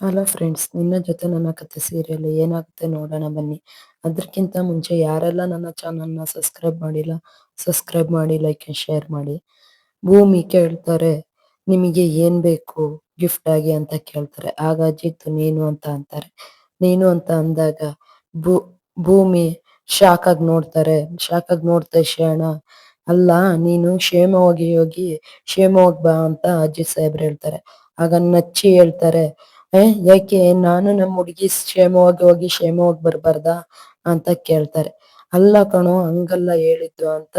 Hello friends ನಿನ್ನ ಜೊತೆ ನನ್ನ ಕತೆ ಸೀರಿಯಲ್ ಏನಾಗುತ್ತೆ ನೋಡೋಣ ಬನ್ನಿ. ಅದಕ್ಕಿಂತ ಮುಂಚೆ ಯಾರೆಲ್ಲ ನನ್ನ ಚಾನಲ್ನ ಸಬ್ಸ್ಕ್ರೈಬ್ ಮಾಡಿಲ್ಲ ಸಬ್ಸ್ಕ್ರೈಬ್ ಮಾಡಿ ಲೈಕ್ ಶೇರ್ ಮಾಡಿ. ಭೂಮಿ ಕೇಳ್ತಾರೆ, ನಿಮಗೆ ಏನು ಬೇಕು ಗಿಫ್ಟ್ ಆಗಿ ಅಂತ ಕೇಳ್ತಾರೆ. ಆಗ ಅಜಿತ್ ನೀನು ಅಂತ ಅಂತಾರೆ. ನೀನು ಅಂತ ಅಂದಾಗ ಭೂ, ಭೂಮಿ ಶಾಕ್ ಆಗಿ ನೋಡ್ತಾರೆ ಶಾಕ್ ಆಗಿ ಶೇಣ ಅಲ್ಲ, ನೀನು ಕ್ಷೇಮವಾಗಿ ಹೋಗಿ, ಕ್ಷೇಮವಾಗಿ ಬಾ ಅಂತ ಅಜಿತ್ ಸಾಹೇಬ್ರು ಹೇಳ್ತಾರೆ. ಆಗ ನಚ್ಚಿ ಹೇಳ್ತಾರೆ ಯಾಕೆ? ನಾನು ನಮ್ಮ ಹುಡುಗಿ ಕ್ಷೇಮವಾಗಿ ಹೋಗಿ ಕ್ಷೇಮವಾಗಿ ಬರಬಾರ್ದ ಅಂತ ಕೇಳ್ತಾರೆ. ಅಲ್ಲ ಕಣೋ, ಹಂಗಲ್ಲ ಹೇಳಿದ್ದು ಅಂತ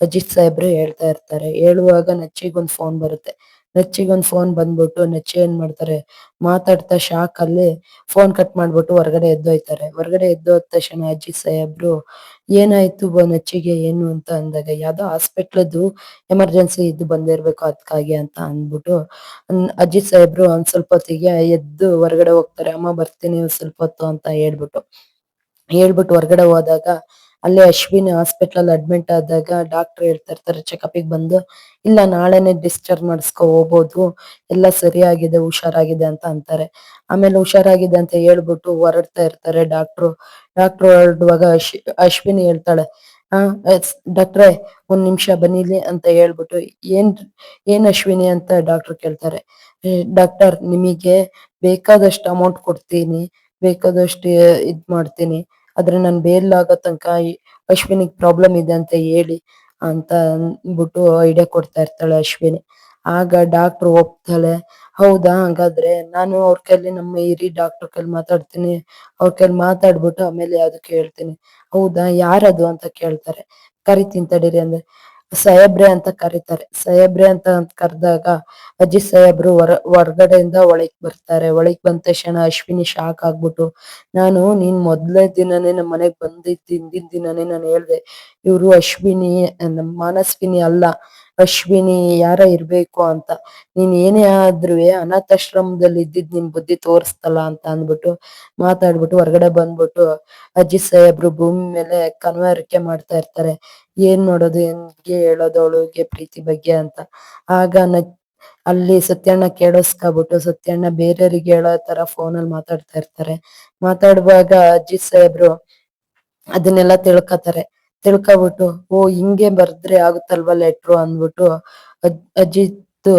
ಅಜಿತ್ ಸಾಹೇಬ್ರು ಹೇಳ್ತಾ ಇರ್ತಾರೆ. ಹೇಳುವಾಗ ನಚ್ಚಿಗೊಂದು ಫೋನ್ ಬರುತ್ತೆ. ನಚ್ಚಿಗೊಂದ್ ಫೋನ್ ಬಂದ್ಬಿಟ್ಟು ನೆಚ್ಚಿ ಏನ್ ಮಾಡ್ತಾರೆ? ಮಾತಾಡ್ತಾ ಶಾಕ್ ಅಲ್ಲಿ ಫೋನ್ ಕಟ್ ಮಾಡ್ಬಿಟ್ಟು ಹೊರಗಡೆ ಎದ್ದೋಯ್ತಾರೆ ಹೊರಗಡೆ ಎದ್ದೋದ ತಕ್ಷಣ ಅಜ್ಜಿ ಸಾಹೇಬ್ರು, ಏನಾಯ್ತು ಬ ನೆಚ್ಚಿಗೆ, ಏನು ಅಂತ ಅಂದಾಗ, ಯಾವ್ದೋ ಹಾಸ್ಪಿಟ್ಲದ್ದು ಎಮರ್ಜೆನ್ಸಿ ಇದ್ದು ಬಂದಿರ್ಬೇಕು ಅದಕ್ಕಾಗಿ ಅಂತ ಅಂದ್ಬಿಟ್ಟು ಅಜ್ಜಿ ಸಾಹೇಬ್ರು ಒಂದ್ ಸ್ವಲ್ಪ ಹೊತ್ತಿಗೆ ಎದ್ದು ಹೊರಗಡೆ ಹೋಗ್ತಾರೆ. ಅಮ್ಮ, ಬರ್ತೀನಿ ಸ್ವಲ್ಪ ಹೊತ್ತು ಅಂತ ಹೇಳ್ಬಿಟ್ಟು. ಹೇಳ್ಬಿಟ್ಟು ಹೊರಗಡೆ ಹೋದಾಗ ಅಲ್ಲೇ ಅಶ್ವಿನಿ ಹಾಸ್ಪಿಟಲ್ ಅಲ್ಲಿ ಅಡ್ಮಿಟ್ ಆದಾಗ ಡಾಕ್ಟರ್ ಹೇಳ್ತಾ ಇರ್ತಾರೆ ಚೆಕಪ್ಗೆ ಬಂದು, ಇಲ್ಲ ನಾಳೆನೆ ಡಿಸ್ಚಾರ್ಜ್ ಮಾಡಿಸ್ಕೊ ಹೋಗ್ಬೋದು, ಎಲ್ಲ ಸರಿಯಾಗಿದೆ, ಹುಷಾರಾಗಿದೆ ಅಂತ ಅಂತಾರೆ. ಆಮೇಲೆ ಹುಷಾರಾಗಿದೆ ಅಂತ ಹೇಳ್ಬಿಟ್ಟು ಹೊರಡ್ತಾ ಇರ್ತಾರೆ ಡಾಕ್ಟ್ರು ಡಾಕ್ಟ್ರು ಹೊರಡುವಾಗ ಅಶ್, ಅಶ್ವಿನಿ ಹೇಳ್ತಾಳೆ, ಆ ಡಾಕ್ಟ್ರೆ ಒಂದ್ ನಿಮಿಷ ಬನ್ನಿಲಿ ಅಂತ ಹೇಳ್ಬಿಟ್ಟು, ಏನ್ ಏನ್ ಅಶ್ವಿನಿ ಅಂತ ಡಾಕ್ಟರ್ ಕೇಳ್ತಾರೆ ಡಾಕ್ಟರ್ ನಿಮಗೆ ಬೇಕಾದಷ್ಟು ಅಮೌಂಟ್ ಕೊಡ್ತೀನಿ, ಬೇಕಾದಷ್ಟು ಇದ್ ಮಾಡ್ತೀನಿ ಆದ್ರೆ ನಾನು ಬೇಲ್ ಆಗೋ ತನಕ ಅಶ್ವಿನಿಗ್ ಪ್ರಾಬ್ಲಮ್ ಇದೆ ಅಂತ ಹೇಳಿ ಅಂತ ಅಂದ್ಬಿಟ್ಟು ಐಡಿಯಾ ಕೊಡ್ತಾ ಇರ್ತಾಳೆ ಅಶ್ವಿನಿ. ಆಗ ಡಾಕ್ಟರ್ ಒಪ್ತಾಳೆ, ಹೌದಾ, ಹಾಗಾದ್ರೆ ನಾನು ಅವ್ರ ಕೈಲಿ ನಮ್ಮ ಹಿರಿ ಡಾಕ್ಟರ್ ಕೈಲಿ ಮಾತಾಡ್ತೀನಿ. ಅವ್ರ ಕೈಲಿ ಮಾತಾಡ್ಬಿಟ್ಟು ಆಮೇಲೆ ಅದಕ್ಕೆ ಹೇಳ್ತೀನಿ. ಹೌದಾ, ಯಾರದು? ಅಂತ ಕೇಳ್ತಾರೆ. ಕರಿತೀನಿ ತಡೀರಿ ಅಂದ್ರೆ ಸಾಹೇಬ್ರೆ ಅಂತ ಕರೀತಾರೆ. ಸಾಹೇಬ್ರೆ ಅಂತ ಕರೆದಾಗ ಅಜ್ಜಿ ಸಾಹೇಬ್ರು ಹೊರ ಹೊರಗಡೆಯಿಂದ ಒಳಗ್ ಬರ್ತಾರೆ. ಒಳಗ್ ಬಂದ ತಕ್ಷಣ ಅಶ್ವಿನಿ ಶಾಕ್ ಆಗ್ಬಿಟ್ಟು, ನಾನು ನೀನ್ ಮೊದ್ಲೇ ದಿನನೇ ನಮ್ಮ ಮನೆಗ್ ಬಂದಿದ್ ಹಿಂದಿನ ದಿನನೇ ನಾನು ಹೇಳ್ದೆ, ಇವ್ರು ಅಶ್ವಿನಿ ಮಾನಸ್ವಿನಿ ಅಲ್ಲ. ಅಶ್ವಿನಿ ಯಾರ ಇರ್ಬೇಕು ಅಂತ. ನೀನ್ ಏನೇ ಆದ್ರುವೆ ಅನಾಥಾಶ್ರಮದಲ್ಲಿ ಇದ್ದಿದ್ ನಿನ್ ಬುದ್ಧಿ ತೋರಿಸ್ತಲ್ಲ ಅಂತ ಅಂದ್ಬಿಟ್ಟು ಮಾತಾಡ್ಬಿಟ್ಟು ಹೊರಗಡೆ ಬಂದ್ಬಿಟ್ಟು ಅಜ್ಜಿ ಸಾಹೇಬ್ರು ಭೂಮಿ ಮೇಲೆ ಕನ್ವರಿಕೆ ಮಾಡ್ತಾ ಇರ್ತಾರೆ. ಏನ್ ಮಾಡೋದು, ಹೆಂಗೆ ಹೇಳೋದು ಅವಳಿಗೆ ಪ್ರೀತಿ ಬಗ್ಗೆ ಅಂತ. ಆಗ ನ, ಅಲ್ಲಿ ಸತ್ಯಣ್ಣ ಕೇಳಿಸ್ಕೊಬಿಟ್ಟು ಸತ್ಯಣ್ಣ ಬೇರೆಯವ್ರಿಗೆ ಹೇಳೋ ತರ ಫೋನ್ ಅಲ್ಲಿ ಮಾತಾಡ್ತಾ ಇರ್ತಾರೆ. ಮಾತಾಡುವಾಗ ಅಜ್ಜಿ ಸಾಹೇಬ್ರು ಅದನ್ನೆಲ್ಲ ತಿಳ್ಕೊತಾರೆ. ತಿಳ್ಕೊಬಿಟ್ಟು, ಓ, ಹಿಂಗೆ ಬರ್ದ್ರೆ ಆಗುತ್ತಲ್ವಾ ಲೆಟ್ರು ಅಂದ್ಬಿಟ್ಟು ಅಜ್ಜಿತ್ತು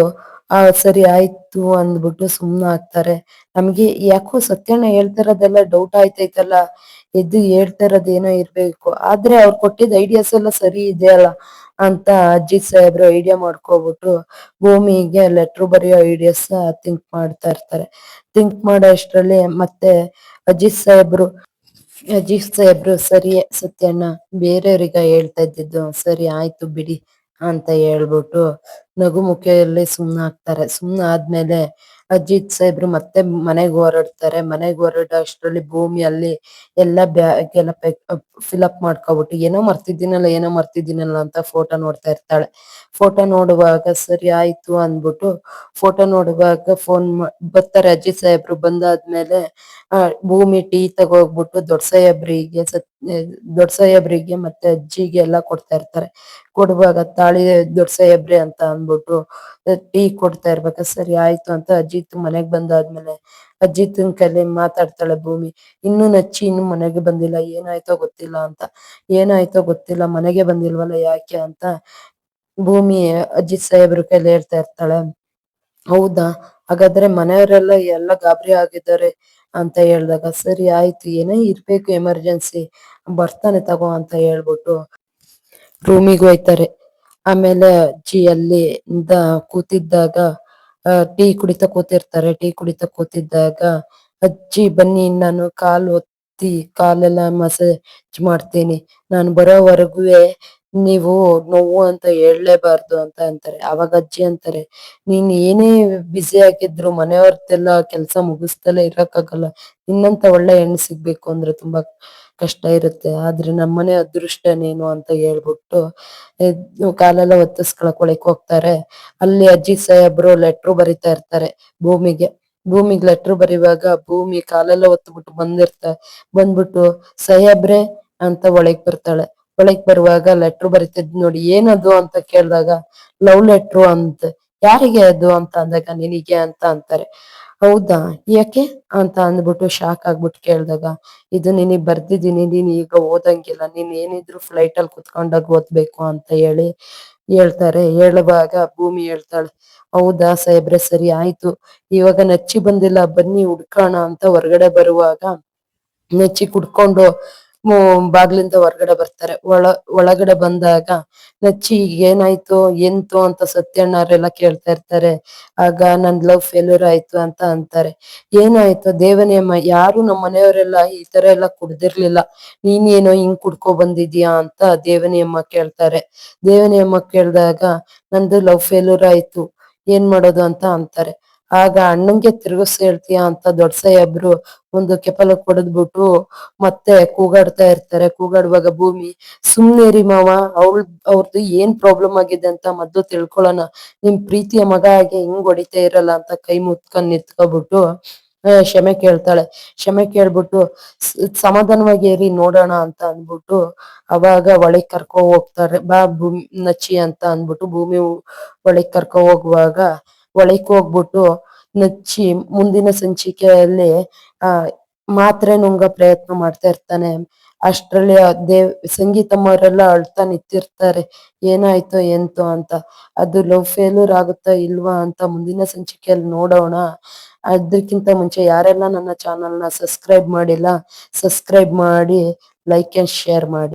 ಆ, ಸರಿ ಆಯ್ತು, ಅಂದ್ಬಿಟ್ಟು ಸುಮ್ನೆ ಆಗ್ತಾರೆ. ನಮ್ಗೆ ಯಾಕೋ ಸತ್ಯನ ಹೇಳ್ತಿರೋದೆಲ್ಲ ಡೌಟ್ ಆಯ್ತೈತಲ್ಲ, ಎದ್ದು ಹೇಳ್ತಾ ಏನೋ ಇರ್ಬೇಕು. ಆದ್ರೆ ಅವ್ರು ಕೊಟ್ಟಿದ ಐಡಿಯಾಸ್ ಎಲ್ಲ ಸರಿ ಇದೆ ಅಲ್ಲ ಅಂತ ಅಜಿತ್ ಸಾಹೇಬ್ರು ಐಡಿಯಾ ಮಾಡ್ಕೋಬಿಟ್ಟು, ಭೂಮಿಗೆ ಲೆಟ್ರ್ ಬರೆಯೋ ಐಡಿಯಾಸ್ ಥಿಂಕ್ ಮಾಡ್ತಾ ಇರ್ತಾರೆ. ಥಿಂಕ್ ಮಾಡೋ ಅಷ್ಟರಲ್ಲಿ ಮತ್ತೆ ಅಜಿತ್ ಸಾಹೇಬ್ರು ಅಜಿತ್ ಸಾಹೇಬ್ರು, ಸರಿ ಸತ್ಯಣ್ಣ, ಬೇರೆಯವ್ರಿಗ ಹೇಳ್ತಾ ಇದ್ದಿದ್ದು, ಸರಿ ಆಯ್ತು ಬಿಡಿ ಅಂತ ಹೇಳ್ಬಿಟ್ಟು ನಗು ಮುಖದಲ್ಲಿ ಸುಮ್ನೆ ಆಗ್ತಾರೆ ಅಜಿತ್ ಸಾಹೇಬ್ರು ಮತ್ತೆ ಮನೆಗೆ ಹೊರಡ್ತಾರೆ ಮನೆಗೆ ಹೊರಡೋ ಅಷ್ಟ್ರಲ್ಲಿ ಭೂಮಿಯಲ್ಲಿ ಎಲ್ಲ ಬ್ಯಾಗ್ ಎಲ್ಲ ಫಿಲ್ ಅಪ್ ಮಾಡ್ಕೊಬಿಟ್ಟು ಏನೋ ಮರ್ತಿದ್ದೀನಲ್ಲ ಏನೋ ಮರ್ತಿದ್ದೀನಲ್ಲ ಅಂತ ಫೋಟೋ ನೋಡ್ತಾ ಇರ್ತಾಳೆ. ಫೋಟೋ ನೋಡುವಾಗ, ಸರಿ ಆಯ್ತು ಅಂದ್ಬಿಟ್ಟು ಫೋಟೋ ನೋಡುವಾಗ ಫೋನ್ ಬರ್ತಾರೆ ಅಜಿತ್ ಸಾಹೇಬ್ರು ಬಂದಾದ್ಮೇಲೆ ಭೂಮಿ ಟೀ ತಗೋಗ್ಬಿಟ್ಟು ದೊಡ್ಡ ಸಾಹೇಬ್ರಿಗೆ ಸತ್ ದೊಡ್ಡ ಸಾಹೇಬ್ರಿಗೆ ಮತ್ತೆ ಅಜ್ಜಿಗೆ ಎಲ್ಲ ಕೊಡ್ತಾ ಇರ್ತಾರೆ. ಕೊಡುವಾಗ ತಾಳಿ ದೊಡ್ಡ ಸಾಹೇಬ್ರಿ ಅಂತ ಅಂದ್ಬಿಟ್ಟು ಟೀ ಕೊಡ್ತಾ ಇರ್ಬೇಕಾ, ಸರಿ ಆಯ್ತು ಅಂತ ಅಜಿತ್ ಮನೆಗ್ ಬಂದಾದ್ಮೇಲೆ ಅಜಿತ್ನ್ ಕೈಲಿ ಮಾತಾಡ್ತಾಳೆ ಭೂಮಿ, ಇನ್ನು ನಚ್ಚಿ ಇನ್ನು ಮನೆಗೆ ಬಂದಿಲ್ಲ, ಏನಾಯ್ತೋ ಗೊತ್ತಿಲ್ಲ ಅಂತ. ಏನಾಯ್ತೋ ಗೊತ್ತಿಲ್ಲ, ಮನೆಗೆ ಬಂದಿಲ್ವಲ್ಲ ಯಾಕೆ ಅಂತ ಭೂಮಿ, ಅಜಿತ್ ಸಾಹೇಬ್ರ ಕೈಲಿ ಹೇಳ್ತಾ ಇರ್ತಾಳೆ. ಹೌದಾ? ಹಾಗಾದ್ರೆ ಮನೆಯವರೆಲ್ಲ ಎಲ್ಲ ಗಾಬರಿ ಆಗಿದ್ದಾರೆ. ಅಂತ ಹೇಳ್ದಾಗ, ಸರಿ, ಆಯ್ತು, ಏನೇ ಇರ್ಬೇಕು ಎಮರ್ಜೆನ್ಸಿ, ಬರ್ತಾನೆ ತಗೋ ಅಂತ ಹೇಳ್ಬಿಟ್ಟು ರೂಮಿಗೆ ಹೋಯ್ತಾರೆ. ಆಮೇಲೆ ಅಜ್ಜಿ ಅಲ್ಲಿ ಕೂತಿದ್ದಾಗ ಟೀ ಕುಡಿತಾ ಕೂತಿರ್ತಾರೆ. ಟೀ ಕುಡಿತಾ ಕೂತಿದ್ದಾಗ, ಅಜ್ಜಿ, ಬನ್ನಿ, ನಾನು ಕಾಲು ಒತ್ತಿ, ಕಾಲೆಲ್ಲ ಮಸಾಜ್ ಮಾಡ್ತೀನಿ. ನಾನು ಬರೋವರೆಗುವೆ ನೀವು ನೋವು ಅಂತ ಹೇಳ್ಲೇಬಾರ್ದು ಅಂತ ಅಂತಾರೆ. ಅವಾಗ ಅಜ್ಜಿ ಅಂತಾರೆ, ನೀನ್ ಏನೇ ಬ್ಯುಸಿ ಆಗಿದ್ರು ಮನೆಯವ್ರದ್ದೆಲ್ಲ ಕೆಲಸ ಮುಗಿಸ್ದಲೇ ಇರಕ್ಕಾಗಲ್ಲ. ನಿನ್ನಂತ ಒಳ್ಳೆ ಹೆಣ್ಣು ಸಿಗ್ಬೇಕು ಅಂದ್ರೆ ತುಂಬಾ ಕಷ್ಟ ಇರುತ್ತೆ. ಆದ್ರೆ ನಮ್ಮನೆ ಅದೃಷ್ಟ ನೀನು ಅಂತ ಹೇಳ್ಬಿಟ್ಟು ಕಾಲೆಲ್ಲ ಒತ್ತಿಸ್ಕೊಳಕ್ ಒಳಕ್ ಹೋಗ್ತಾರೆ. ಅಲ್ಲಿ ಅಜ್ಜಿ ಸಾಹೇಬ್ರು ಲೆಟ್ರು ಬರಿತಾ ಇರ್ತಾರೆ ಭೂಮಿಗೆ. ಭೂಮಿಗ್ ಲೆಟ್ರ್ ಬರೆಯುವಾಗ ಭೂಮಿ ಕಾಲೆಲ್ಲ ಒತ್ಬಿಟ್ಟು ಬಂದಿರ್ತ, ಬಂದ್ಬಿಟ್ಟು, ಸಾಹೇಬ್ರೆ ಅಂತ ಒಳಗ್ ಬರ್ತಾಳೆ. ಒಳಗ್ ಬರುವಾಗ ಲೆಟ್ರ್ ಬರಿತಿದ್ ನೋಡಿ ಏನದು ಅಂತ ಕೇಳಿದಾಗ ಲವ್ ಲೆಟ್ರು ಅಂತ, ಯಾರಿಗೆ ಅದು ಅಂತ ಅಂದಾಗ ನಿನಗೆ ಅಂತ ಅಂತಾರೆ. ಹೌದಾ? ಯಾಕೆ ಅಂತ ಅಂದ್ಬಿಟ್ಟು ಶಾಕ್ ಆಗ್ಬಿಟ್ಟು ಕೇಳ್ದಾಗ, ಇದು ನಿನಗ್ ಬರ್ದಿದ್ದೀನಿ, ನೀನ್ ಈಗ ಓದಂಗಿಲ್ಲ, ನೀನ್ ಏನಿದ್ರು ಫ್ಲೈಟ್ ಅಲ್ಲಿ ಕುತ್ಕೊಂಡಾಗ ಓದ್ಬೇಕು ಅಂತ ಹೇಳಿ ಹೇಳ್ತಾರೆ. ಹೇಳುವಾಗ ಭೂಮಿ ಹೇಳ್ತಾಳೆ, ಹೌದಾ ಸಾಹೇಬ್ರೆ, ಸರಿ ಆಯ್ತು. ಇವಾಗ ನಚ್ಚಿ ಬಂದಿಲ್ಲ, ಬನ್ನಿ ಹುಡ್ಕೋಣ ಅಂತ ಹೊರಗಡೆ ಬರುವಾಗ ನೆಚ್ಚಿ ಕುಡ್ಕೊಂಡು ಬಾಗ್ಲಿಂದ ಹೊರಗಡೆ ಬರ್ತಾರೆ. ಒಳ, ಒಳಗಡೆ ಬಂದಾಗ, ನಚ್ಚಿ, ಏನಾಯ್ತು, ಎಂತು ಅಂತ ಸತ್ಯಣ್ಣವ್ರೆಲ್ಲ ಕೇಳ್ತಾ ಇರ್ತಾರೆ. ಆಗ, ನನ್ ಲವ್ ಫೇಲ್ಯೂರ್ ಆಯ್ತು ಅಂತ ಅಂತಾರೆ. ಏನಾಯ್ತು? ದೇವನೇ ಅಮ್ಮ, ಯಾರು ನಮ್ಮ ಮನೆಯವರೆಲ್ಲ ಈ ತರ ಎಲ್ಲ ಕುಡ್ದಿರ್ಲಿಲ್ಲ. ನೀನೇನೋ ಹಿಂಗ್ ಕುಡ್ಕೊ ಬಂದಿದ್ಯಾ ಅಂತ ದೇವನಿಯಮ್ಮ ಕೇಳ್ತಾರೆ. ದೇವನಿ ಅಮ್ಮ ಕೇಳ್ದಾಗ, ನಂದು ಲವ್ ಫೇಲ್ಯೂರ್ ಆಯ್ತು. ಏನ್ ಮಾಡೋದು? ಅಂತ ಅಂತಾರೆ. ಆಗ ಅಣ್ಣಂಗೆ ತಿರುಗಿಸ್ ಹೇಳ್ತೀಯ ಅಂತ ದೊಡ್ಡ ಒಂದು ಕೆಪಲ ಕೊಡದ್ಬಿಟ್ಟು ಮತ್ತೆ ಕೂಗಾಡ್ತಾ ಇರ್ತಾರೆ. ಕೂಗಾಡುವಾಗ ಭೂಮಿ ಸುಮ್ನಿರಿ ಮಾವ ಅವಳ ಅವ್ರದ್ದು ಏನ್ ಪ್ರಾಬ್ಲಮ್ ಆಗಿದೆ ಅಂತ ಮದ್ದು ತಿಳ್ಕೊಳ್ಳೋಣ. ನಿಮ್ ಪ್ರೀತಿಯ ಮಗ ಹಾಗೆ ಹಿಂಗ್ ಹೊಡಿತಾ ಇರಲ್ಲ ಅಂತ ಕೈ ಮುತ್ಕೊಂಡ್ ಆ, ಕ್ಷಮೆ ಕೇಳ್ತಾಳೆ. ಕ್ಷಮೆ ಕೇಳ್ಬಿಟ್ಟು ಸಮಾಧಾನವಾಗಿ ಏರಿ ನೋಡೋಣ ಅಂತ ಅಂದ್ಬಿಟ್ಟು ಅವಾಗ ಒಳಗ್ ಕರ್ಕೊ ಹೋಗ್ತಾರೆ. ಬಾ ಭೂಮಿ ನಚ್ಚಿ ಅಂತ ಅಂದ್ಬಿಟ್ಟು ಭೂಮಿ ಒಳಗ್ ಕರ್ಕೊ ಹೋಗುವಾಗ ಒಳಕ್ ಹೋಗ್ಬಿಟ್ಟು ನಚ್ಚಿ ಮುಂದಿನ ಸಂಚಿಕೆಯಲ್ಲಿ, ಆ, ಮಾತ್ರೆ ನುಂಗ ಪ್ರಯತ್ನ ಮಾಡ್ತಾ ಇರ್ತಾನೆ. ಅಷ್ಟ್ರಲ್ಲಿ ದೇವ್, ಸಂಗೀತಮ್ಮವರೆಲ್ಲ ಅಳ್ತಾ ನಿಂತಿರ್ತಾರೆ. ಏನಾಯ್ತೋ ಎಂತೋ ಅಂತ. ಅದು ಲವ್ ಫೇಲ್ಯೂರ್ ಆಗುತ್ತಾ ಇಲ್ವಾ ಅಂತ ಮುಂದಿನ ಸಂಚಿಕೆಯಲ್ಲಿ ನೋಡೋಣ. ಅದಕ್ಕಿಂತ ಮುಂಚೆ ಯಾರೆಲ್ಲ ನನ್ನ ಚಾನೆಲ್ ಸಬ್ಸ್ಕ್ರೈಬ್ ಮಾಡಿಲ್ಲ ಸಬ್ಸ್ಕ್ರೈಬ್ ಮಾಡಿ ಲೈಕ್ ಅಂಡ್ ಶೇರ್ ಮಾಡಿ.